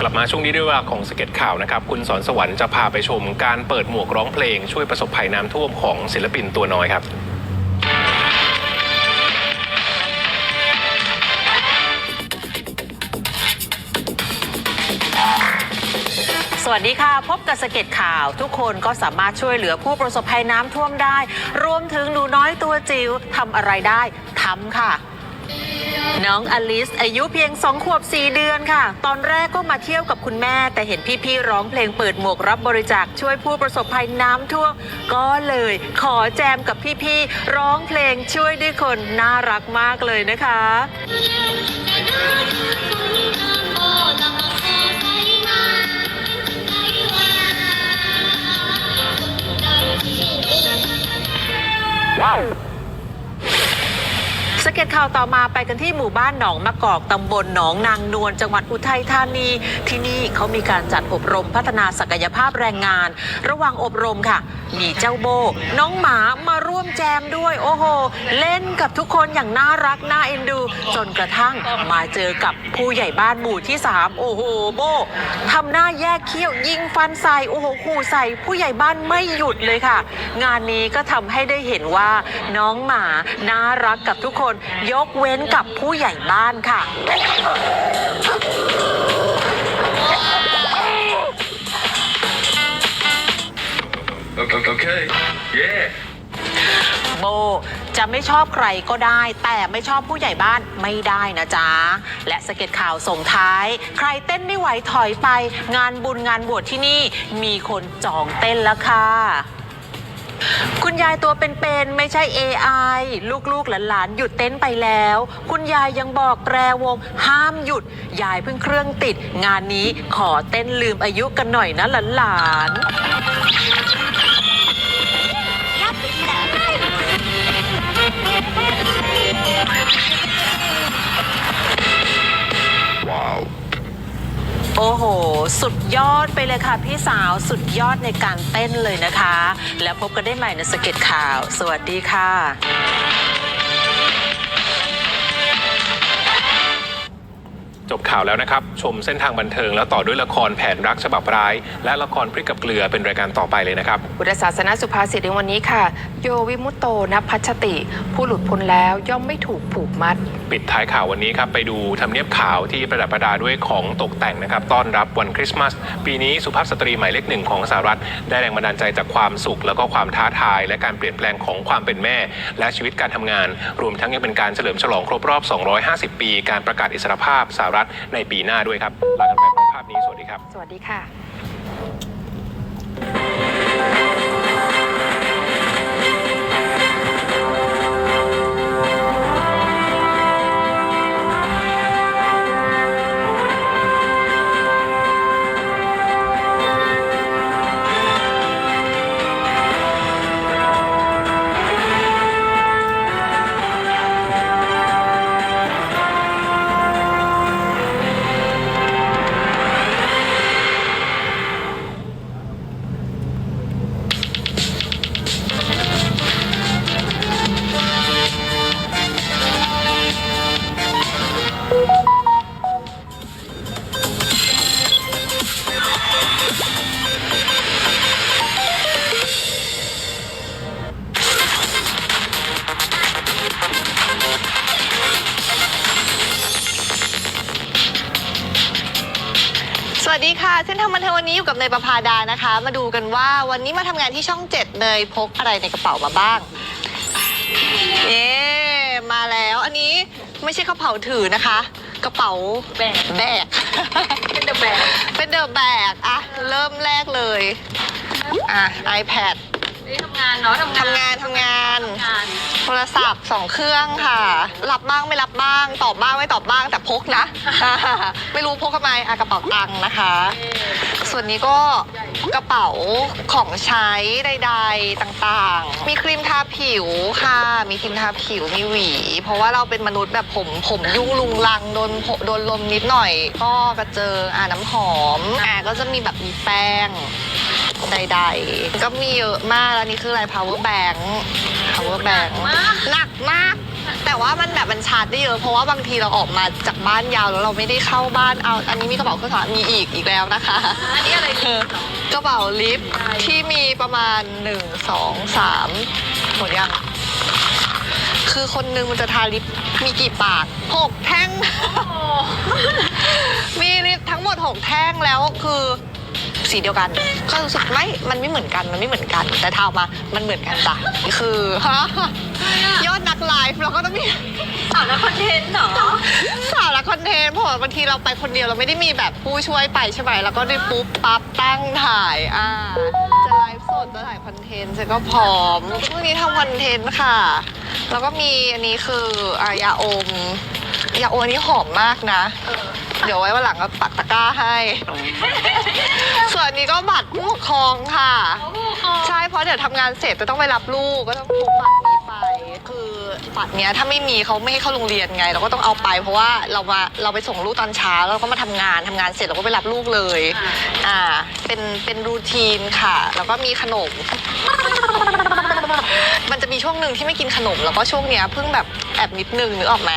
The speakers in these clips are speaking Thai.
กลับมาช่วงนี้ด้วยเวลาของสเก็ตข่าวนะครับ คุณสอนสวรรค์จะพาไปชมการเปิดหมวกร้องเพลง ช่วยประสบภัยน้ำท่วมของศิลปินตัวน้อยครับสวัสดีค่ะ พบกับสเก็ตข่าว ทุกคนก็สามารถช่วยเหลือผู้ประสบภัยน้ำท่วมได้ รวมถึงหนูน้อยตัวจิ๋วทำอะไรได้ทำค่ะ น้องอลิสอายุเพียง2ขวบ4เดือนค่ะ ตอนแรกก็มาเที่ยวกับคุณแม่ แต่เห็นพี่ๆร้องเพลงเปิดหมวกรับบริจาคช่วยผู้ประสบภัยน้ำท่วมก็เลยขอแจมกับพี่ๆร้องเพลงช่วยด้วยคนน่ารักมากเลยนะคะ สเก็ตข่าวต่อมาไปกันที่หมู่บ้านหนองมะกอกตำบลหนองนางนวลจังหวัดอุทัยธานี ที่นี่เขามีการจัดอบรมพัฒนาศักยภาพแรงงาน ระหว่างอบรมค่ะ มีเจ้าโบ น้องหมามาร่วมแจมด้วย โอ้โห เล่นกับทุกคนอย่างน่ารักน่าเอ็นดู จนกระทั่งมาเจอกับผู้ใหญ่บ้านหมู่ที่ 3 โอ้โหโบทำหน้าแยกเขี้ยวยิงฟันใส่โอ้โหขู่ใส่ผู้ใหญ่บ้านไม่หยุดเลยค่ะ งานนี้ก็ทำให้ได้เห็นว่าน้องหมาน่ารักกับทุกคนยกเว้นกับผู้ใหญ่บ้านค่ะ Okay. Yeah. โบจะไม่ชอบใครก็ได้ แต่ไม่ชอบผู้ใหญ่บ้านไม่ได้นะจ๊ะ และสเก็ตข่าวส่งท้าย ใครเต้นไม่ไหวถอยไป งานบุญงานบวชที่นี่มีคนจองเต้นแล้วค่ะ คุณยายตัวเป็นๆไม่ใช่ AI ลูกๆหลานๆหยุดเต้นไปแล้ว คุณยายยังบอกแตรวง ห้ามหยุด ยายเพิ่งเครื่องติด งานนี้ขอเต้นลืมอายุกันหน่อยนะหลานๆ โอ้โห สุดยอดไปเลยค่ะ พี่สาวสุดยอดในการเต้นเลยนะคะ แล้วพบกันได้ใหม่ในสเก็ตข่าว สวัสดีค่ะ จบข่าวแล้วนะครับ ชมเส้นทางบันเทิงแล้วต่อด้วยละครแผนรักฉบับร้าย และละครพริกกับเกลือเป็นรายการต่อไปเลยนะครับพุทธศาสนาสุภาษิตในวันนี้ค่ะ โยวิมุตโตนัพพัชติ ผู้หลุดพ้นแล้วย่อมไม่ถูกผูกมัด ปิดท้ายข่าววันนี้ครับ ไปดูทำเนียบขาวที่ประดับประดาด้วยของตกแต่งนะครับ ต้อนรับวันคริสต์มาส ปีนี้สุภาพสตรีหมายเลขหนึ่งของสหรัฐ ได้แรงบันดาลใจจากความสุข แล้วก็ความท้าทาย และการเปลี่ยนแปลงของความเป็นแม่ และชีวิตการทำงาน รวมทั้งยังเป็นการเฉลิมฉลองครบรอบ 250 ปี การประกาศอิสรภาพสหรัฐในปีหน้าด้วยครับลากันไปพร้อมภาพนี้สวัสดีครับ สวัสดีค่ะ ดีค่ะเส้นทางบันเทิงวันนี้อยู่กับเนยประพาดานะคะ มาดูกันว่าวันนี้มาทำงานที่ช่องเจ็ดเนยพกอะไรในกระเป๋ามาบ้างเอ๊มาแล้วอันนี้ไม่ใช่กระเป๋าถือนะคะ กระเป๋าแบกแบก เป็นเดอะแบกเป็นเดอะแบกอะเริ่มแรกเลยอะ iPad ทำงานเนาะทำทำงานทำงานโทรศัพท์สองเครื่องค่ะ รับบ้างไม่รับบ้าง ตอบบ้างไม่ตอบบ้างแต่พกนะ ไม่รู้พกทำไมอะกระเป๋าตังค์นะคะ ส่วนนี้ก็ กระเป๋าของใช้ใดๆต่างๆ มีครีมทาผิวค่ะ มีครีมทาผิว มีหวี เพราะว่าเราเป็นมนุษย์แบบผมผมยุ่งลุงลังโดนโดนลมนิดหน่อย ก็กระเจิงอ่าน้ำหอมอ่าก็จะมีแบบมีแป้งใดๆ ก็มีเยอะมากแล้วนี่คืออะไร power bank power bank หนักมาก แต่ว่ามันแบบมันชาร์จได้เยอะ เพราะว่าบางทีเราออกมาจากบ้านยาวแล้วเราไม่ได้เข้าบ้านเอา อันนี้มีกระเป๋าเครื่องสำอางมีอีกอีกแล้วนะคะ อันนี้อะไรเออกระเป๋าลิฟต์ที่มีประมาณหนึ่งสองสามหมดยังคือคนหนึงมันจะทาลิปมีกี่ปากหกแท่ง มีลิปทั้งหมดหกแท่งแล้วคือสีเดียวกัน ก็รู้สึกไม่มันไม่เหมือนกัน มันไม่เหมือนกัน แต่ทาออกมา มันเหมือนกันจ้ะ คือ ยอดนักไลฟ์เราก็ต้องมี สาวนักคอนเทนต์เหรอสาวละคอนเทนต์เพราะว่าบางทีเราไปคนเดียวเราไม่ได้มีแบบผู้ช่วยไปใช่ไหมแล้วก็ได้ปุ๊บปั๊บตั้งถ่ายอ่าจะไลฟ์สดจะถ่ายคอนเทนต์ฉันก็พร้อมช่วงนี้ทำคอนเทนต์ค่ะ แล้วก็มีอันนี้คืออายาอมยาอมอันนี้หอมมากนะ เดี๋ยวไว้วันหลังก็ปักตะกร้าให้ ส่วนอันนี้ก็บัตรผู้ปกครองค่ะ ใช่เพราะเดี๋ยวทำงานเสร็จจะต้องไปรับลูกก็ต้องพกบัตรนี้ไปคือ บัตรเนี้ยถ้าไม่มีเขาไม่ให้เข้าโรงเรียนไง เราก็ต้องเอาไป เพราะว่าเรามาเราไปส่งลูกตอนเช้าแล้วเราก็มาทำงานทำงานเสร็จเราก็ไปรับลูกเลยอ่าเป็นเป็นรูทีนค่ะ แล้วก็มีขนม มันจะมีช่วงหนึ่งที่ไม่กินขนม แล้วก็ช่วงเนี้ยเพิ่งแบบแอบนิดนึงนึกออกไหม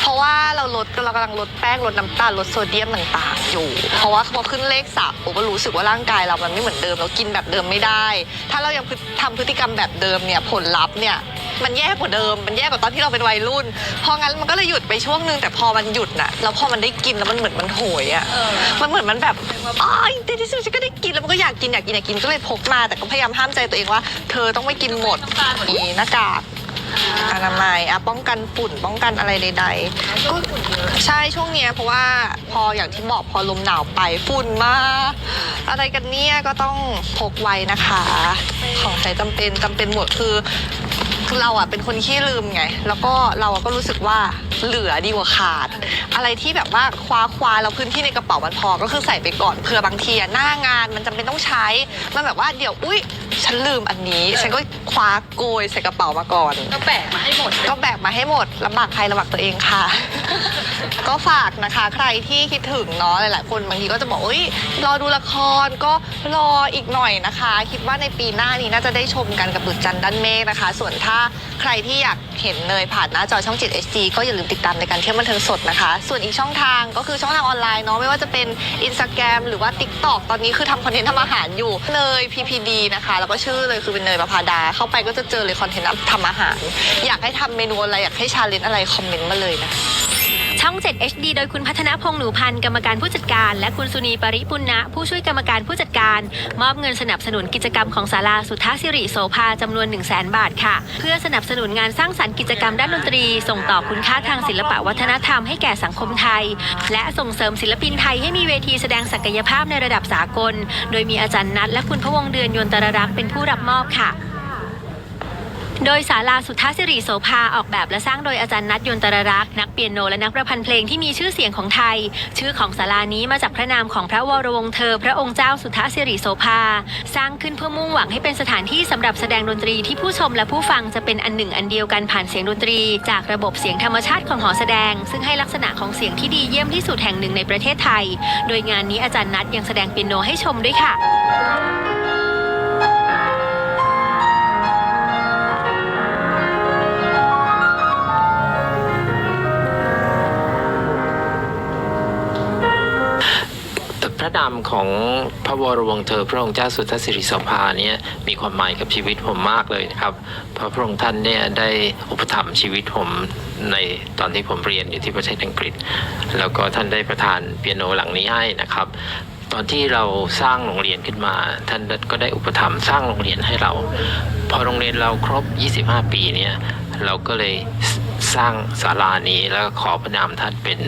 เพราะว่าเราลดเรากำลังลดแป้งลดน้ำตาลลดโซเดียมต่างๆอยู่ เพราะว่าพอขึ้นเลขสามผมก็รู้สึกว่าร่างกายเรามันไม่เหมือนเดิมเรากินแบบเดิมไม่ได้ ถ้าเรายังพฤทำพฤติกรรมแบบเดิมเนี่ยผลลัพธ์เนี่ยมันแย่กว่าเดิมมันแย่กว่าตอนที่เราเป็นวัยรุ่นพองั้นมันก็เลยหยุดไปช่วงหนึงแต่พอมันหยุดน่ะแล้วพอมันได้กินแล้วมันเหมือนมันโหยอะมันเหมือนมันแบบอ๋อในที่สุดฉันก็ได้กินแล้วมันก็อยากกินอยากกินอยากกินก็เลยพกมาแต่ก็พยายามห้ามใจตัวเองว่า เธอต้องไม่กินหมด มีหน้ากาก อนามัยอะป้องกันฝุ่นป้องกันอะไรใดๆก็ใช่ช่วงเนี้ยเพราะว่าพออย่างที่บอกพอลมหนาวไปฝุ่นมากอะไรกันเนี่ยก็ต้องพกไว้นะคะ ของใช้จำเป็นจำเป็นหมดคือ คือเราอะเป็นคนขี้ลืมไง แล้วก็เราอะก็รู้สึกว่าเหลือดีกว่าขาด อะไรที่แบบว่าคว้าคว้าแล้วพื้นที่ในกระเป๋ามันพอ ก็คือใส่ไปก่อนเผื่อบางทีอะหน้างานมันจำเป็นต้องใช้ มันแบบว่าเดี๋ยวอุ้ยฉันลืมอันนี้ ฉันก็คว้าโกยใส่กระเป๋ามาก่อน ก็แบกมาให้หมดก็แบกมาให้หมดลำบากใครลำบากตัวเองค่ะ ก็ฝากนะคะใครที่คิดถึงเนาะหลาย ๆ คนบางทีก็จะบอกเอ้ยรอดูละครก็รออีกหน่อยนะคะ คิดว่าในปีหน้านี้น่าจะได้ชมกันกับบุตรจันทร์ด้านเมฆนะคะ ส่วนถ้าใครที่อยากเห็นเนยผ่านหน้าจอช่อง 7 HD ก็อย่าลืมติดตามในการเที่ยวบันเทิงสดนะคะ ส่วนอีกช่องทางก็คือช่องทางออนไลน์เนาะไม่ว่าจะเป็น Instagram หรือว่า TikTok ตอนนี้คือทำคอนเทนต์ทำอาหารอยู่เนย PPD นะคะ แล้วก็ชื่อเลยคือเป็นเนยประภาดา เข้าไปก็จะเจอเลยคอนเทนต์ทำอาหาร อยากให้ทำเมนูอะไรอยากให้ชาเลนจ์อะไรคอมเมนต์มาเลยนะ ช่อง 7 HD โดยคุณพัฒนพงษ์หนูพันธ์กรรมการผู้จัดการ และคุณสุนีปริปุณณะผู้ช่วยกรรมการผู้จัดการ มอบเงินสนับสนุนกิจกรรมของศาลาสุทธาสิริโสภาจำนวน 1 0 0 0 0แบาทค่ะ เพื่อสนับสนุนงานสร้างสรรค์กิจกรรมด้านดนตรี ส่งต่อคุณค่าทางศิลปะวัฒนธรรมให้แก่สังคมไทย และส่งเสริมศิลปินไทยให้มีเวทีแสดงศักยภาพในระดับสากล โดยมีอาจารย์นัทและคุณพะวงเดือนยนตรรักษ์เป็นผู้รับมอบค่ะ โดยศาลาสุทธาสิริโสภาออกแบบและสร้างโดยอาจารย์นัทยนตรรักษ์นักเปียโนและนักประพันธ์เพลงที่มีชื่อเสียงของไทย ชื่อของศาลานี้มาจากพระนามของพระวรวงศ์เธอ พระองค์เจ้าสุทธาสิริโสภา สร้างขึ้นเพื่อมุ่งหวังให้เป็นสถานที่สำหรับแสดงดนตรีที่ผู้ชมและผู้ฟังจะเป็นอันหนึ่งอันเดียวกันผ่านเสียงดนตรี จากระบบเสียงธรรมชาติของหอแสดง ซึ่งให้ลักษณะของเสียงที่ดีเยี่ยมที่สุดแห่งหนึ่งในประเทศไทย โดยงานนี้อาจารย์นัทยังแสดงเปียโนให้ชมด้วยค่ะ ระนามของพระวรวงเธอ พระองค์เจ้าสุทธสิริโสภาเนี่ยมีความหมายกับชีวิตผมมากเลยนะครับ เพราะพระองค์ท่านเนี่ยได้อุปถัมภ์ชีวิตผมในตอนที่ผมเรียนอยู่ที่ประเทศอังกฤษ แล้วก็ท่านได้ประทานเปียโนหลังนี้ให้นะครับตอนที่เราสร้างโรงเรียนขึ้นมา ท่านก็ได้อุปถัมภ์สร้างโรงเรียนให้เรา พอโรงเรียนเราครบ 25 ปีเนี่ยเราก็เลย สร้างศาลานี้แล้วขอพระนามท่านเป็น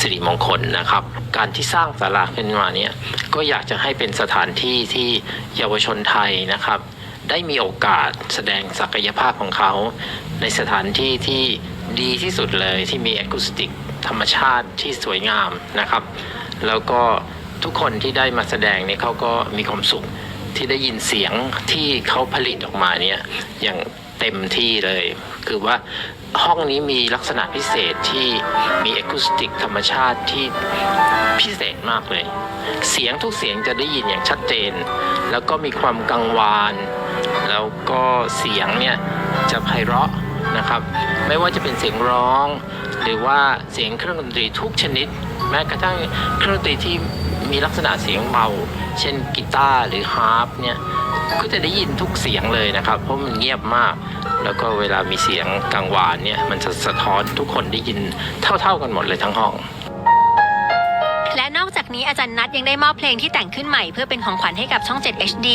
สิริมงคลนะครับ การที่สร้างศาลาขึ้นมาเนี่ยก็อยากจะให้เป็นสถานที่ที่เยาวชนไทยนะครับ ได้มีโอกาสแสดงศักยภาพของเขา ในสถานที่ที่ดีที่สุดเลยที่มีแอคูสติกธรรมชาติที่สวยงามนะครับ แล้วก็ทุกคนที่ได้มาแสดงเนี่ยเขาก็มีความสุขที่ได้ยินเสียงที่เขาผลิตออกมาเนี่ยอย่างเต็มที่เลย คือว่า ห้องนี้มีลักษณะพิเศษที่มีแอคูสติกธรรมชาติที่พิเศษมากเลย เสียงทุกเสียงจะได้ยินอย่างชัดเจน แล้วก็มีความกังวาน แล้วก็เสียงเนี่ยจะไพเราะนะครับ ไม่ว่าจะเป็นเสียงร้อง หรือว่าเสียงเครื่องดนตรีทุกชนิด แม้กระทั่งเครื่องดนตรีที่ มีลักษณะเสียงเบา เช่นกีตาร์หรือฮาร์ปเนี่ยก็จะได้ยินทุกเสียงเลยนะครับ เพราะมันเงียบมาก แล้วก็เวลามีเสียงกังวานเนี่ยมันจะสะท้อนทุกคนได้ยินเท่า ๆกันหมดเลยทั้งห้อง และนอกจากนี้อาจารย์นัทยังได้มอบเพลงที่แต่งขึ้นใหม่เพื่อเป็นของขวัญให้กับช่อง 7 HD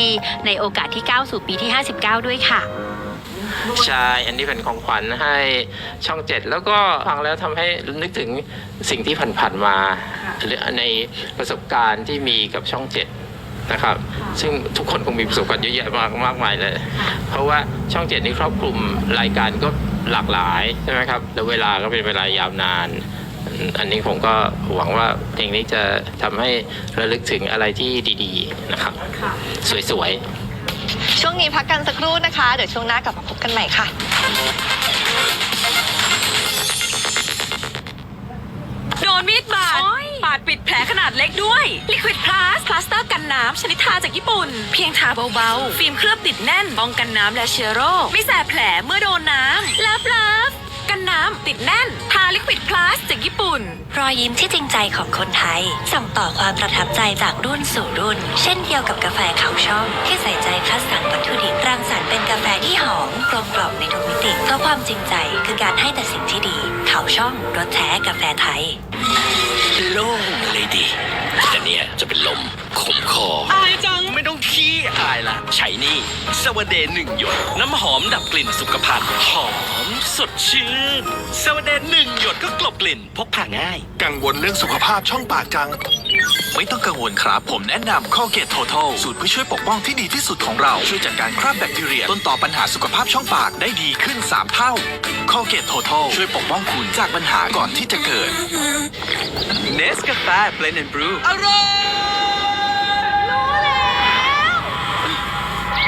ในโอกาสที่ก้าวสู่ปีที่ 59 ด้วยค่ะใช่ อันนี้เป็นของขวัญให้ช่องเจ็ดแล้วก็ฟังแล้วทำให้นึกถึงสิ่งที่ผ่านๆมาหรือ ในประสบการณ์ที่มีกับช่องเจ็ดนะครับ ซึ่งทุกคนคงมีประสบการณ์เยอะแยะมากมากมายเลย เพราะว่าช่องเจ็ดนี่ครอบคลุมรายการก็หลากหลายใช่ไหมครับ แล้วเวลาก็เป็นเวลายาวนาน อันนี้ผมก็หวังว่าเพลงนี้จะทำให้ระลึกถึงอะไรที่ดี ๆ นะครับ สวยๆ ช่วงนี้พักกันสักครู่นะคะ เดี๋ยวช่วงหน้ากลับมาพบกันใหม่ค่ะโดนมีดบาด ปาดปิดแผลขนาดเล็กด้วย Liquid Plus พลาสเตอร์กันน้ำชนิดทาจากญี่ปุ่น เพียงทาเบาๆ ฟิล์มเคลือบติดแน่นป้องกันน้ำและเชื้อโรค ไม่แสบแผลเมื่อโดนน้ำลิฟเลิฟกันน้ำติดแน่น ทา Liquid Plus จากญี่ปุ่น รอยยิ้มที่จริงใจของคนไทย ส่งต่อความประทับใจจากรุ่นสู่รุ่น เช่นเดียวกับกาแฟเขาช่องที่ใส่ใจคัดสรร ราะความจริงใจคือการให้แต่สิ่งที่ดี เขาช่องรสแท้กาแฟไทย โล่งเลยดี แต่เนี่ยจะเป็นลมขมคอ อายจังไม่ต้องขี้อายละใช้นี่สวเดนหนึ่งหยด น้ำหอมดับกลิ่นสุขภัณฑ์หอมสดชื่นสวเดนหนึ่งหยดก็กลบกลิ่นพกพาง่าย กังวลเรื่องสุขภาพช่องปากจัง ไม่ต้องกังวลครับ ผมแนะนำ Colgate Total สูตรเพื่อช่วยปกป้องที่ดีที่สุดของเรา ช่วยจัดการคราบแบคทีเรีย ต้นต่อปัญหาสุขภาพช่องปากได้ดีขึ้น 3 เท่า Colgate Total ช่วยปกป้องคุณจากปัญหาก่อนที่จะเกิดเนสกาแฟ Blend and Brew อร่อย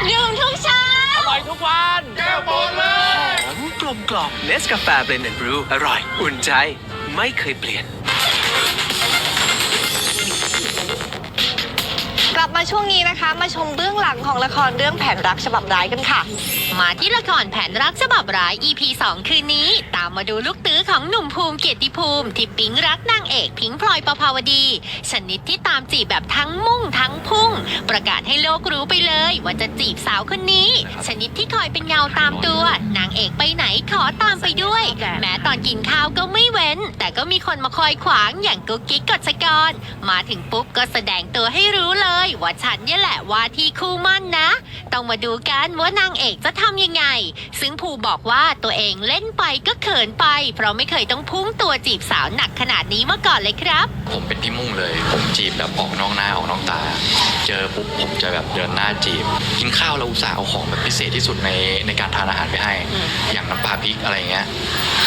ดื่มทุกเช้า อร่อยทุกวันแก้วหมดเลย หอมกลมกล่อมเนสกาแฟ Blend and Brew อร่อย อุ่นใจ ไม่เคยเปลี่ยน กลับมาช่วงนี้นะคะ มาชมเบื้องหลังของละครเรื่องแผนรักฉบับร้ายกันค่ะ มาที่ละครแผนรักฉบับร้าย EP 2 คืนนี้ ตามมาดูลูกตื้อของหนุ่มภูมิเกียรติภูมิที่ปิ๊งรักนางเอกพิงค์พลอยประภาวดี ชนิดที่ตามจีบแบบทั้งมุ่งทั้งพุ่ง ประกาศให้โลกรู้ไปเลย ว่าจะจีบสาวคนนี้ ชนิดที่คอยเป็นเงาตามตัว นางเอกไปไหนขอตามไปด้วย แม้ตอนกินข้าวก็ไม่เว้น แต่ก็มีคนมาคอยขวางอย่างกุ๊กกิ๊กกฎชกร มาถึงปุ๊บก็แสดงตัวให้รู้เลย ว่าฉันเนี่ยแหละว่าที่คู่มั่นนะ ต้องมาดูกันว่านางเอกจะทำยังไง ซึ่งภูบอกว่าตัวเองเล่นไปก็เขินไป เพราะไม่เคยต้องพุ่งตัวจีบสาวหนักขนาดนี้มาก่อนเลยครับ ผมเป็นพี่มุ่งเลย ผมจีบแบบออกนอกหน้าออกนอกตา เจอปุ๊บผมจะแบบเดินหน้าจีบ กินข้าวเราอุตส่าห์เอาของแบบพิเศษที่สุดในในการทานอาหารไปให้อย่างน้ำปลาพริกอะไรเงี้ย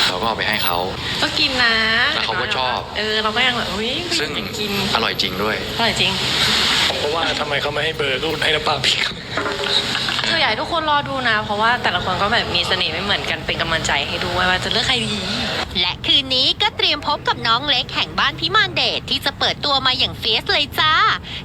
เราก็เอาไปให้เขา ก็กินนะแล้วเขาก็ชอบ เออเราก็ยังแบบอุ้ยซึ่งกินอร่อยจริงด้วย อร่อยจริงเพราะว่าทำไมเขาไม่ให้เบอร์รุ่นให้น้ำปลาพริกคื อยากให้ทุกคนรอดูนะ เพราะว่าแต่ละคนก็แบบมีเสน่ห์ไม่เหมือนกันเป็นกำลังใจให้ดูว่าจะเลือกใครดีและคืนนี้ก็เตรียมพบกับน้องเล็กแห่งบ้านพิมานเดชที่จะเปิดตัวมาอย่างเฟียสเลยจ้า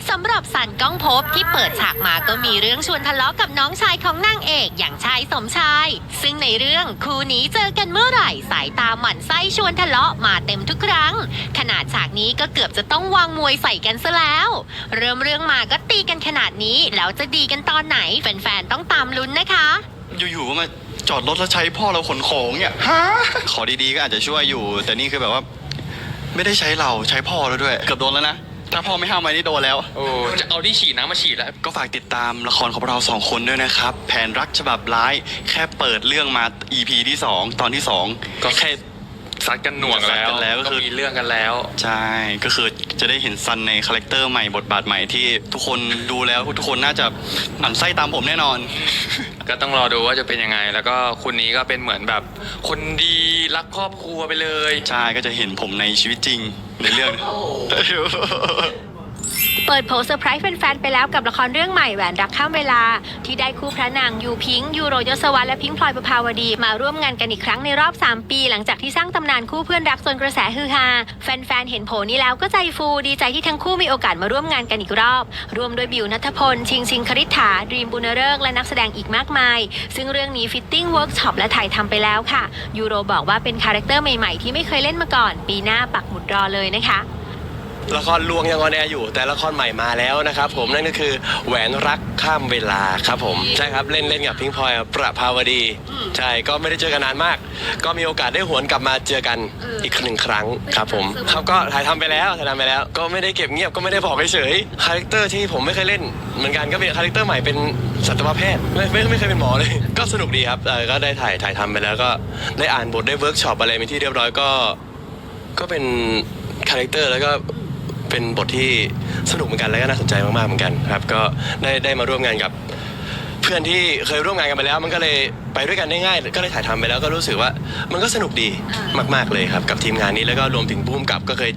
สำหรับสันก้องภพที่เปิดฉากมาก็มีเรื่องชวนทะเลาะกับน้องชายของนางเอกอย่างชายสมชาย ซึ่งในเรื่องคู่นี้เจอกันเมื่อไหร่สายตาหมั่นไส้ชวนทะเลาะมาเต็มทุกครั้ง ขนาดฉากนี้ก็เกือบจะต้องวางมวยใส่กันซะแล้ว เริ่มเรื่องมาก็ตีกันขนาดนี้แล้วจะดีกันตอนไหนแฟนๆต้องตามลุ้นนะคะ อยู่ๆก็มา จอดรถแล้วใช้พ่อเราขนของเนี่ยขอดีๆก็อาจจะช่วยอยู่ แต่นี่คือแบบว่า ไม่ได้ใช้เราใช้พ่อเราด้วย เกือบโดนแล้วนะถ้าพ่อไม่ห้ามไว้นี่โดนแล้ว โอ้จะเอาที่ฉีดน้ำมาฉีดแล้ว ก็ฝากติดตามละครของเราสองคนด้วยนะครับ แผนรักฉบับร้าย แค่เปิดเรื่องมา EP ที่ 2 ตอนที่ 2 ก็แค่ ซัดกันหน่วงแล้วซัดกันแล้วก็คือ มีเรื่องกันแล้ว ใช่ ก็คือจะได้เห็นซันในคาแรคเตอร์ใหม่บทบาทใหม่ที่ทุกคนดูแล้วทุกคนน่าจะหมั่นไส้ตามผมแน่นอน ก็ต้องรอดูว่าจะเป็นยังไง แล้วก็คนนี้ก็เป็นเหมือนแบบ คนดีรักครอบครัวไปเลย ใช่ก็จะเห็นผมในชีวิตจริงในเรื่อง เปิดโผเซอร์ไพรส์แฟนๆไปแล้วกับละครเรื่องใหม่แหวนรักข้ามเวลา ที่ได้คู่พระนางยูพิงค์ยูโรยศวรรษและพิงค์พลอยประภาวดี มาร่วมงานกันอีกครั้งในรอบ 3 ปี หลังจากที่สร้างตำนานคู่เพื่อนรักจนกระแสฮือฮาแฟนๆเห็นโผนี้แล้วก็ใจฟูดีใจที่ทั้งคู่มีโอกาสมาร่วมงานกันอีกรอบรวมโดยบิวนัทพล ชิงชิงคริษฐาดรีมบุญเริกและนักแสดงอีกมากมาย ซึ่งเรื่องนี้ฟิตติ้งเวิร์กช็อปและถ่ายทำไปแล้วค่ะยูโรบอกว่าเป็นคาแรคเตอร์ใหม่ๆที่ไม่เคยเล่นมาก่อน ปีหน้าปักหมุดรอเลยนะคะ ละครลวงยังออนแอร์อยู่ แต่ละครใหม่มาแล้วนะครับ ผมนั่นก็คือแหวนรักข้ามเวลาครับผมใช่ครับเล่นเล่นกับพิงพลอยประภาวดี ใช่ก็ไม่ได้เจอกันนานมาก ก็มีโอกาสได้หวนกลับมาเจอกันอีกหนึ่งครั้งครับผมเขาก็ถ่ายทำไปแล้วถ่ายทำไปแล้ว ก็ไม่ได้เก็บเงียบก็ไม่ได้บอกเฉยคาแรคเตอร์ที่ผมไม่เคยเล่นเหมือนกันก็เป็นคาแรคเตอร์ใหม่เป็นสัตวแพทย์ไม่ไม่ไม่เคยเป็นหมอเลย ก็สนุกดีครับก็ได้ถ่ายถ่ายทำไปแล้วก็ได้อ่านบทได้เวิร์กช็อปอะไรเป็นที่เรียบร้อยก็ ก็เป็นคาแรคเตอร์แล้วก็ เป็นบทที่สนุกเหมือนกันแล้วก็น่าสนใจมากๆเหมือนกันครับ ก็ได้ได้มาร่วมงานกับ เพื่อนที่เคยร่วมงานกันไปแล้ว มันก็เลยไปด้วยกันได้ง่ายก็เลยถ่ายทำไปแล้วก็รู้สึกว่ามันก็สนุกดีมากๆเลยครับ กับทีมงานนี้แล้วก็รวมถึงผู้กำกับก็เคย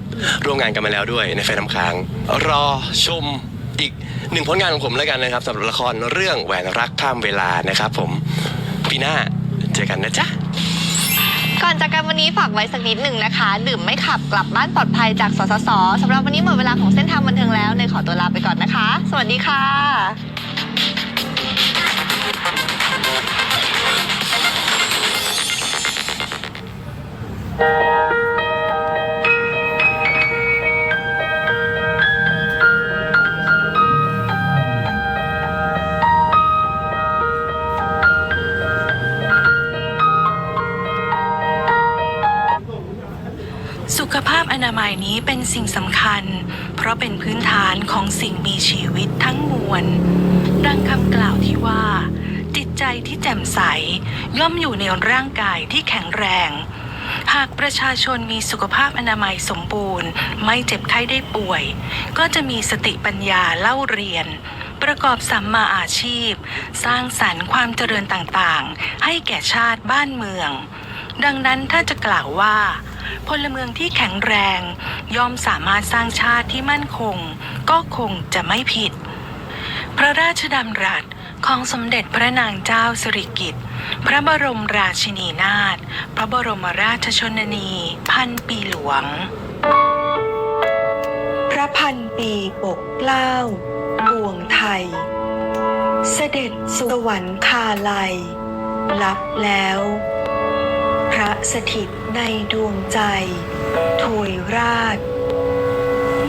ร่วมงานกันมาแล้วด้วยในแฟนน้ำค้าง รอชมอีกหนึ่งผลงานของผมแล้วกันนะครับสำหรับละครเรื่องแหวนรักข้ามเวลานะครับ ผมปีหน้าเจอกันนะจ๊ะ ก่อนจากกันวันนี้ฝากไว้สักนิดหนึ่งนะคะ ดื่มไม่ขับกลับบ้านปลอดภัยจากสสสสำหรับวันนี้หมดเวลาของเส้นทางบันเทิงแล้วเนยขอตัวลาไปก่อนนะคะ สวัสดีค่ะ อนามัยนี้เป็นสิ่งสำคัญ เพราะเป็นพื้นฐานของสิ่งมีชีวิตทั้งมวล ดังคำกล่าวที่ว่า จิตใจที่แจ่มใส ย่อมอยู่ในร่างกายที่แข็งแรง หากประชาชนมีสุขภาพอนามัยสมบูรณ์ ไม่เจ็บไข้ได้ป่วย ก็จะมีสติปัญญาเล่าเรียน ประกอบสัมมาอาชีพ สร้างสรรค์ความเจริญต่างๆ ให้แก่ชาติบ้านเมือง ดังนั้นถ้าจะกล่าวว่า พลเมืองที่แข็งแรง ย่อมสามารถสร้างชาติที่มั่นคง ก็คงจะไม่ผิด พระราชดำรัสของสมเด็จพระนางเจ้าสิริกิติ์พระบรมราชินีนาถพระบรมราชชนนีพันปีหลวง พระพันปีปกเกล้าปวงไทย เสด็จสวรรคาลัย รับแล้ว พระสถิตในดวงใจถวยราช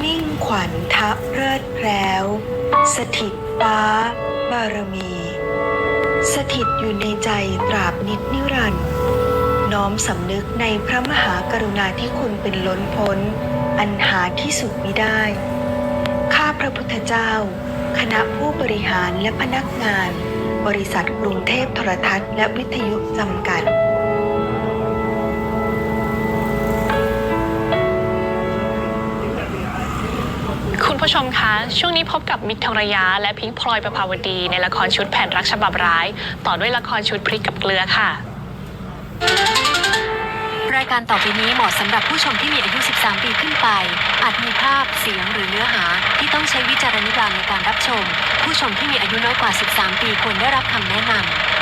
มิ่งขวัญทัพเลิศแพร้ว สถิตฟ้าบารมี สถิตอยู่ในใจตราบนิดนิรันดร์น้อมสำนึกในพระมหากรุณาธิคุณเป็นล้นพ้น อันหาที่สุดมิได้ ข้าพระพุทธเจ้า คณะผู้บริหารและพนักงาน บริษัทกรุงเทพโทรทัศน์และวิทยุจำกัด ผู้ชมคะ ช่วงนี้พบกับมิกทองระยะและพิงพลอยประภาวดี ในละครชุดแผ่นรักฉบับร้าย ต่อด้วยละครชุดพริกกับเกลือค่ะ รายการต่อไปนี้เหมาะสำหรับผู้ชมที่มีอายุ 13 ปีขึ้นไป อาจมีภาพ เสียงหรือเนื้อหา ที่ต้องใช้วิจารณญาณในการรับชม ผู้ชมที่มีอายุน้อยกว่า 13 ปีควรได้รับคำแนะนำ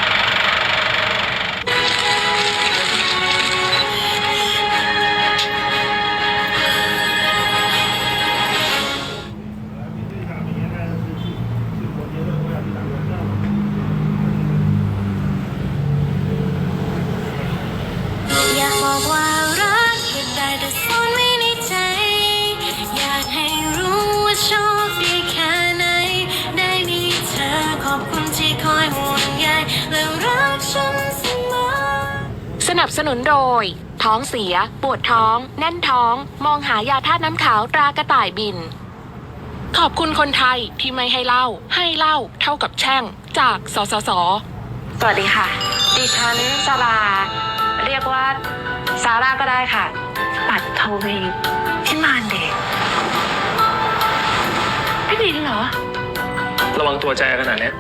นับสนุนโดย ท้องเสีย ปวดท้อง แน่นท้อง มองหายาธาตุน้ำขาวตรากระต่ายบิน ขอบคุณคนไทยที่ไม่ให้เล่า ให้เล่าเท่ากับแช่ง จากสสส สวัสดีค่ะ ดิฉันสลาเรียกว่าซาร่าก็ได้ค่ะ ปัดโทวีพี่มานเด็กพี่ดินเหรอ ระวังตัวใจขนาดเนี้ย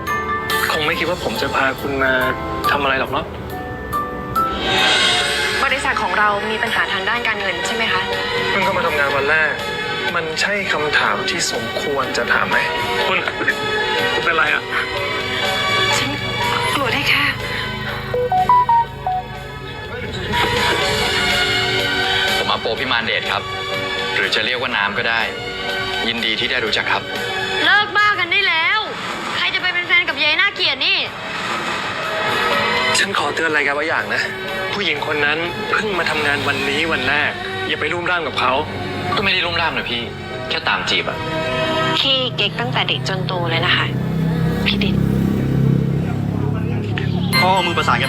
คงไม่คิดว่าผมจะพาคุณมาทำอะไรหรอกเนาะ บริษัทของเรามีปัญหาทางด้านการเงินใช่ไหมคะ เพิ่งเข้ามาทำงานวันแรก มันใช่คำถามที่สมควรจะถามไหม คุณคุณเป็นไรอะ ฉันกลัวได้แค่ ผมอาโปพิมานเดชครับ หรือจะเรียกว่าน้ำก็ได้ ยินดีที่ได้รู้จักครับ เลิกบ้ากันได้แล้ว ใครจะไปเป็นแฟนกับยายน่าเกลียดนี่ ฉันขอเตือนอะไรกันไว้อย่างนะ ผู้หญิงคนนั้นเพิ่งมาทำงานวันนี้วันแรก อย่าไปรุ่มร่ามกับเขา ก็ไม่ได้รุ่มร่ามนะพี่ แค่ตามจีบอะพี่เก๊กตั้งแต่เด็กจนโตเลยนะคะ พี่ดิด พ่อเอามือประสานกัน